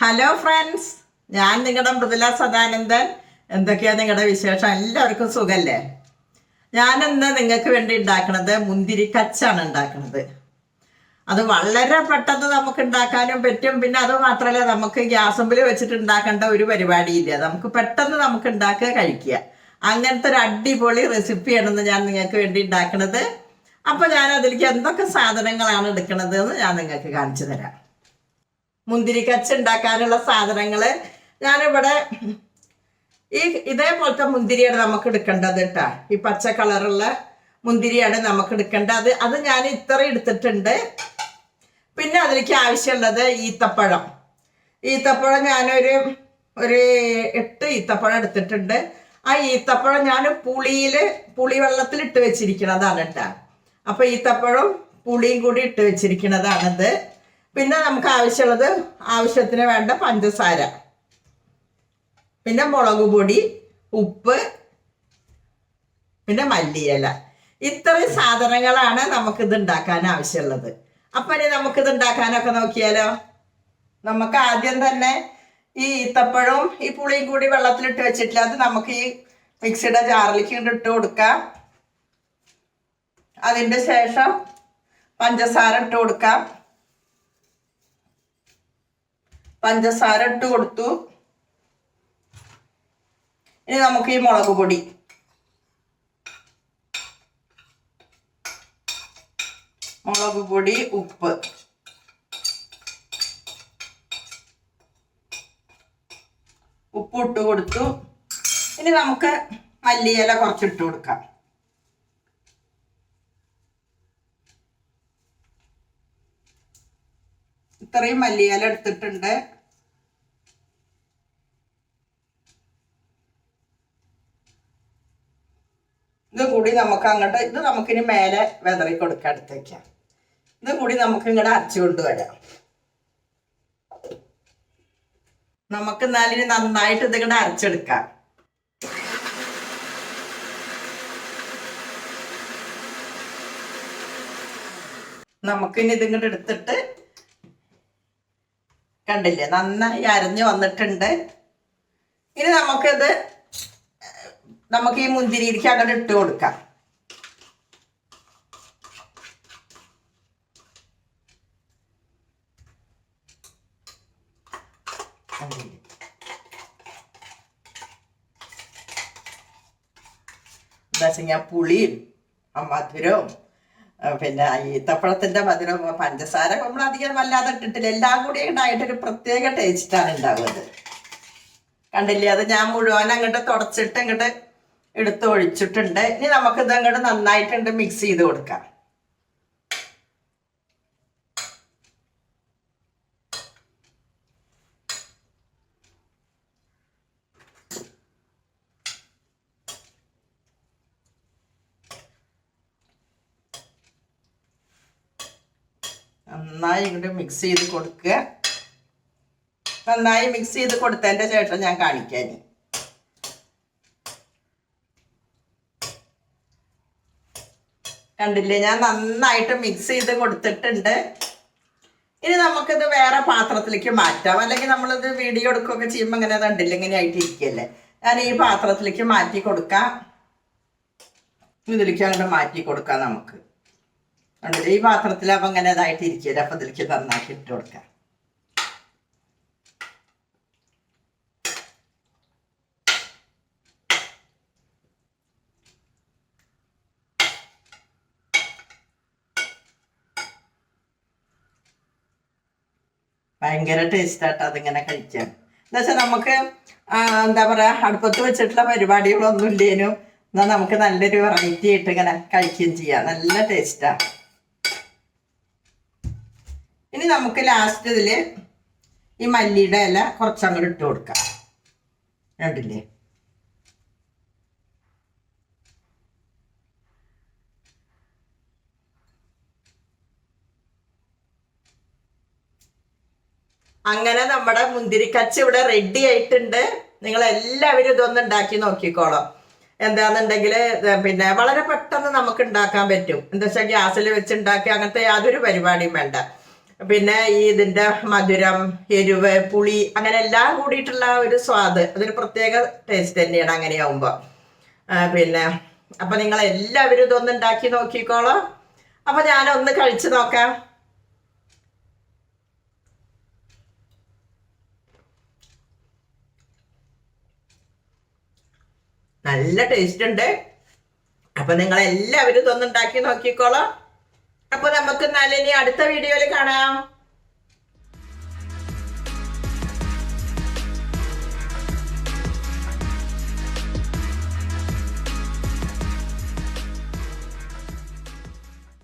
Hello friends ഞാൻ നിങ്ങളുടെ മൃദുല സദാനന്ദൻ. എന്തൊക്കെയാണ് നിങ്ങളുടെ വിശേഷം? എല്ലാവർക്കും സുഖല്ലേ? ഞാനിന്ന് നിങ്ങൾക്ക് വേണ്ടി ഉണ്ടാക്കുന്നത് മുന്തിരി കച്ചാണ് ഉണ്ടാക്കുന്നത് അത് വളരെ പെട്ടെന്ന് നമുക്ക് ഉണ്ടാക്കാനും പറ്റും. പിന്നെ അത് മാത്രമല്ല നമുക്ക് ഗ്യാസമ്പിൽ വെച്ചിട്ട് ഉണ്ടാക്കേണ്ട ഒരു പരിപാടിയില്ല. നമുക്ക് പെട്ടെന്ന് നമുക്ക് ഉണ്ടാക്കുക കഴിക്കുക. അങ്ങനത്തെ ഒരു അടിപൊളി റെസിപ്പിയാണെന്ന് ഞാൻ നിങ്ങൾക്ക് വേണ്ടി ഉണ്ടാക്കുന്നത് അപ്പോൾ ഞാൻ അതിലേക്ക് എന്തൊക്കെ സാധനങ്ങളാണ് എടുക്കുന്നത് എന്ന് ഞാൻ നിങ്ങൾക്ക് കാണിച്ചു തരാം. മുന്തിരിക്കച്ച ഉണ്ടാക്കാനുള്ള സാധനങ്ങൾ ഞാനിവിടെ ഈ ഇതേപോലത്തെ മുന്തിരിയാണ് നമുക്ക് എടുക്കേണ്ടത് കേട്ടാ ഈ പച്ച കളറുള്ള മുന്തിരിയാണ് നമുക്ക് എടുക്കേണ്ടത്. അത് ഞാൻ ഇത്ര എടുത്തിട്ടുണ്ട്. പിന്നെ അതിലേക്ക് ആവശ്യമുള്ളത് ഈത്തപ്പഴം. ഈത്തപ്പഴം ഞാനൊരു ഒരു എട്ട് ഈത്തപ്പഴം എടുത്തിട്ടുണ്ട്. ആ ഈത്തപ്പഴം ഞാൻ പുളിയിൽ പുളി വെള്ളത്തിൽ ഇട്ട് വെച്ചിരിക്കുന്നതാണ് കേട്ടോ അപ്പം ഈത്തപ്പഴം പുളിയും കൂടി ഇട്ട് വെച്ചിരിക്കുന്നതാണിത് പിന്നെ നമുക്ക് ആവശ്യമുള്ളത് ആവശ്യത്തിന് വേണ്ട പഞ്ചസാര. പിന്നെ മുളക് പൊടി ഉപ്പ് പിന്നെ മല്ലിയില. ഇത്രയും സാധനങ്ങളാണ് നമുക്കിത് ഉണ്ടാക്കാൻ ആവശ്യമുള്ളത്. അപ്പൊ ഇനി നമുക്കിത് ഉണ്ടാക്കാനൊക്കെ നോക്കിയാലോ? നമുക്ക് ആദ്യം തന്നെ ഈ ഈത്തപ്പഴവും ഈ പുളിയും കൂടി വെള്ളത്തിലിട്ട് വെച്ചിട്ടില്ല. അത് നമുക്ക് ഈ മിക്സിയുടെ ജാറിലേക്ക് ഇട്ട് കൊടുക്കാം. അതിന്റെ ശേഷം പഞ്ചസാര ഇട്ട് കൊടുക്കാം. പഞ്ചസാര ഇട്ട് കൊടുത്തു. ഇനി നമുക്ക് ഈ മുളക് പൊടി. മുളക് പൊടി ഉപ്പ്. ഉപ്പ് ഇട്ട് കൊടുത്തു. ഇനി നമുക്ക് മല്ലിയില കുറച്ചിട്ട് കൊടുക്കാം. ഇത്രയും മല്ലിയില എടുത്തിട്ടുണ്ട്. ഇത് കൂടി നമുക്ക് അങ്ങോട്ട് ഇത് നമുക്കിനി മേലെ വെതറി കൊടുക്കാം അടുത്തേക്ക്. ഇത് കൂടി നമുക്ക് ഇങ്ങോട്ട് അരച്ചു കൊണ്ടുവരാം. നമുക്ക് എന്നാലിനി നന്നായിട്ട് ഇത് ഇങ്ങോട്ട് അരച്ചെടുക്കാം. നമുക്കിനി ഇതിങ്ങോട്ട് എടുത്തിട്ട് കണ്ടില്ലേ നന്നായി അരഞ്ഞു വന്നിട്ടുണ്ട്. ഇനി നമുക്കിത് നമുക്ക് ഈ മുന്തിരിക്ക് അങ്ങോട്ട് ഇട്ട് കൊടുക്കാം. കഴിഞ്ഞാൽ പുളിയും മധുരവും പിന്നെ ഈ തപ്പഴത്തിന്റെ മധുരവും പഞ്ചസാര നമ്മൾ അധികം വല്ലാതെ ഇട്ടിട്ടില്ല. എല്ലാം കൂടി ഉണ്ടായിട്ടൊരു പ്രത്യേക ടേസ്റ്റാണ് ഉണ്ടാവുന്നത്. കണ്ടില്ലേ? അത് ഞാൻ മുഴുവൻ അങ്ങോട്ട് തുടച്ചിട്ട് അങ്ങോട്ട് എടുത്ത് ഒഴിച്ചിട്ടുണ്ട്. ഇനി നമുക്ക് നമുക്കിത് അങ്ങോട്ട് നന്നായിട്ടുണ്ട് മിക്സ് ചെയ്ത് കൊടുക്കാം. നന്നായി ഇങ്ങോട്ട് മിക്സ് ചെയ്ത് കൊടുക്കുക. നന്നായി മിക്സ് ചെയ്ത് കൊടുത്തതിന്റെ ശേഷം ഞാൻ കാണിക്കാൻ കണ്ടില്ലേ? ഞാൻ നന്നായിട്ട് മിക്സ് ചെയ്ത് കൊടുത്തിട്ടുണ്ട്. ഇനി നമുക്കിത് വേറെ പാത്രത്തിലേക്ക് മാറ്റാം. അല്ലെങ്കിൽ നമ്മളിത് വീഡിയോ എടുക്കുകയൊക്കെ ചെയ്യുമ്പോൾ ഇങ്ങനെ കണ്ടില്ല? ഇങ്ങനെ ആയിട്ട് ഇരിക്കുകയല്ലേ ഞാൻ ഈ പാത്രത്തിലേക്ക് മാറ്റി കൊടുക്കാം. ഇതിലേക്ക് അങ്ങോട്ട് മാറ്റി കൊടുക്കാം നമുക്ക്. കണ്ടില്ലേ? ഈ പാത്രത്തിലാകുമ്പോൾ ഇങ്ങനെ ഇതായിട്ട് ഇരിക്കുകയല്ലേ അപ്പം ഇതിലേക്ക് നന്നാക്കി ഇട്ട് കൊടുക്കാം. ഭയങ്കര ടേസ്റ്റാട്ടോ അതിങ്ങനെ കഴിക്കാൻ. എന്താ വെച്ചാൽ നമുക്ക് എന്താ പറയുക അടുപ്പത്ത് വെച്ചിട്ടുള്ള പരിപാടികളൊന്നും ഇല്ലേനും. എന്നാൽ നമുക്ക് നല്ലൊരു വെറൈറ്റി ആയിട്ട് ഇങ്ങനെ കഴിക്കുകയും ചെയ്യാം. നല്ല ടേസ്റ്റാ ഇനി നമുക്ക് ലാസ്റ്റ് ഇതിൽ ഈ മല്ലിയുടെ ഇല കുറച്ചങ്ങോട്ട് ഇട്ട് കൊടുക്കാം. കണ്ടില്ലേ? അങ്ങനെ നമ്മുടെ മുന്തിരിക്കച്ച ഇവിടെ റെഡി ആയിട്ടുണ്ട്. നിങ്ങൾ എല്ലാവരും ഇതൊന്ന് ഉണ്ടാക്കി നോക്കിക്കോളാം എന്താണെന്നുണ്ടെങ്കിൽ പിന്നെ വളരെ പെട്ടെന്ന് നമുക്ക് ഉണ്ടാക്കാൻ പറ്റും. എന്താ വെച്ചാൽ ഗ്യാസിൽ വെച്ച് ഉണ്ടാക്കി അങ്ങനത്തെ യാതൊരു പരിപാടിയും വേണ്ട. പിന്നെ ഈ ഇതിന്റെ മധുരം എരിവ് പുളി അങ്ങനെ എല്ലാം കൂടിയിട്ടുള്ള ഒരു സ്വാദ്. അതൊരു പ്രത്യേക ടേസ്റ്റ് തന്നെയാണ് അങ്ങനെയാവുമ്പോ. ആ, പിന്നെ അപ്പൊ നിങ്ങൾ എല്ലാവരും ഇതൊന്ന് ഉണ്ടാക്കി നോക്കിക്കോളോ. അപ്പൊ ഞാനൊന്ന് കഴിച്ചു നോക്കാം. നല്ല ടേസ്റ്റ് ഉണ്ട്. അപ്പൊ നിങ്ങൾ എല്ലാവരും ഇതൊന്നുണ്ടാക്കി നോക്കിക്കോളാം. അപ്പൊ നമുക്ക് എന്നാലും അടുത്ത വീഡിയോയിൽ കാണാം.